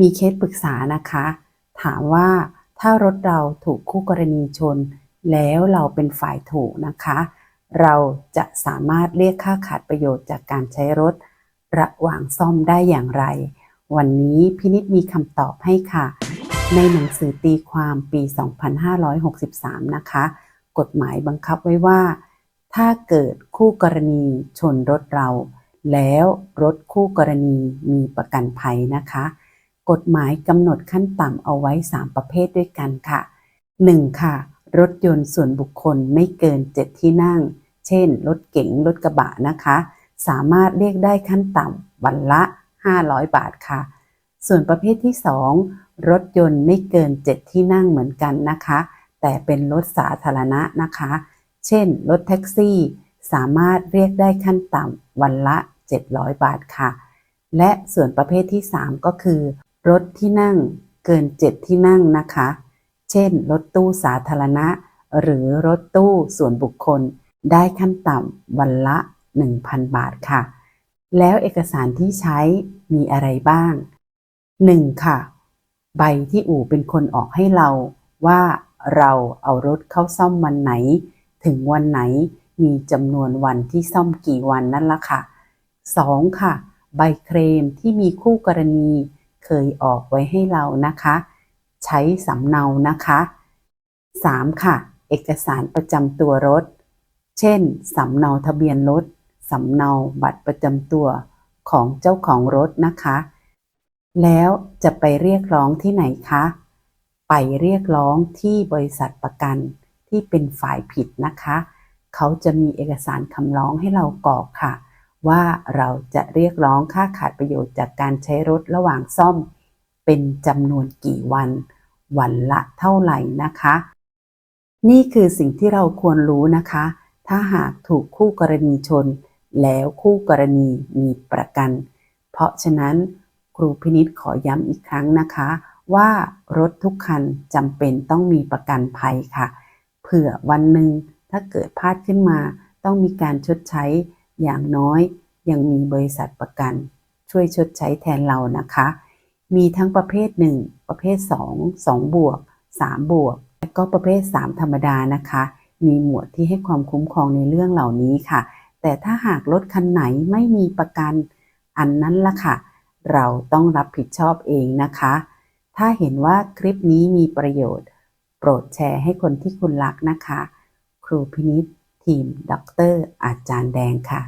มีเคสปรึกษานะคะ ถามว่าถ้ารถเราถูกคู่กรณีชน แล้วเราเป็นฝ่ายถูกนะคะ เราจะสามารถเรียกค่าขาดประโยชน์จากการใช้รถ ระหว่างซ่อมได้อย่างไร วันนี้พินิษมีคำตอบให้ค่ะ ในหนังสือตีความปี 2563 นะคะ กฎหมายบังคับไว้ว่า ถ้าเกิดคู่กรณีชนรถเรา แล้วรถคู่กรณีมีประกันภัยนะคะ กฎหมายกำหนดขั้นต่ำเอาไว้ 3 ประเภทด้วยกันค่ะ 1. ค่ะ รถยนต์ส่วนบุคคลไม่เกิน 7 ที่นั่ง เช่น รถเก๋ง รถกระบะนะคะ สามารถเรียกได้ขั้นต่ำวันละ 500 บาทค่ะ ส่วนประเภทที่ 2 รถยนต์ไม่เกิน 7 ที่นั่งเหมือนกันนะคะ แต่เป็นรถสาธารณะนะคะ เช่น รถแท็กซี่ สามารถเรียกได้ขั้นต่ำวันละ 700 บาทค่ะ และส่วนประเภทที่ 3 ก็คือ รถที่นั่งเกิน 7 ที่นั่งนะคะ เช่น รถตู้สาธารณะ หรือรถตู้ส่วนบุคคล ได้ขั้นต่ำวันละ 1,000 บาทค่ะ แล้วเอกสารที่ใช้มีอะไรบ้าง 1. ค่ะ ใบที่อู่เป็นคนออกให้เราว่าเราเอารถเข้าซ่อมวันไหน ถึงวันไหนมีจำนวนวันที่ซ่อมกี่วันนั่นละค่ะ 2. ค่ะ ใบเคลมที่มีคู่กรณี เคยออกไว้ให้เรานะคะ ใช้สำเนานะคะ 3. ค่ะ เอกสารประจำตัวรถ เช่นสำเนาทะเบียนรถสำเนาบัตรประจำตัวของเจ้าของรถนะคะ แล้วจะไปเรียกร้องที่ไหนคะ ไปเรียกร้องที่บริษัทประกันที่เป็นฝ่ายผิดนะคะ เขาจะมีเอกสารคำร้องให้เรากรอกค่ะ ว่าเราจะเรียกร้องค่าขาดประโยชน์จากการใช้รถระหว่างซ่อม เป็นจำนวนกี่วัน วันละเท่าไหร่นะคะ นี่คือสิ่งที่เราควรรู้นะคะ ถ้าหากถูกคู่กรณีชน แล้วคู่กรณีมีประกัน เพราะฉะนั้นครูพินิษขอย้ำอีกครั้งนะคะ ว่ารถทุกคันจำเป็นต้องมีประกันภัยค่ะ เผื่อวันหนึ่งถ้าเกิดพลาดขึ้นมา ต้องมีการชดใช้ อย่างน้อยยังมีบริษัทประกัน ช่วยชดใช้แทนเรานะคะ มีทั้งประเภท 1 ประเภท 2 2 บวก 3 บวก และก็ประเภท 3 ธรรมดานะคะ มีหมวดที่ให้ความคุ้มครองในเรื่องเหล่านี้ค่ะ แต่ถ้าหากรถคันไหนไม่มีประกันอันนั้นละค่ะ เราต้องรับผิดชอบเองนะคะ ถ้าเห็นว่าคลิปนี้มีประโยชน์ โปรดแชร์ให้คนที่คุณรักนะคะ ครูพินิษ ทีมด็อกเตอร์อาจารย์แดงค่ะ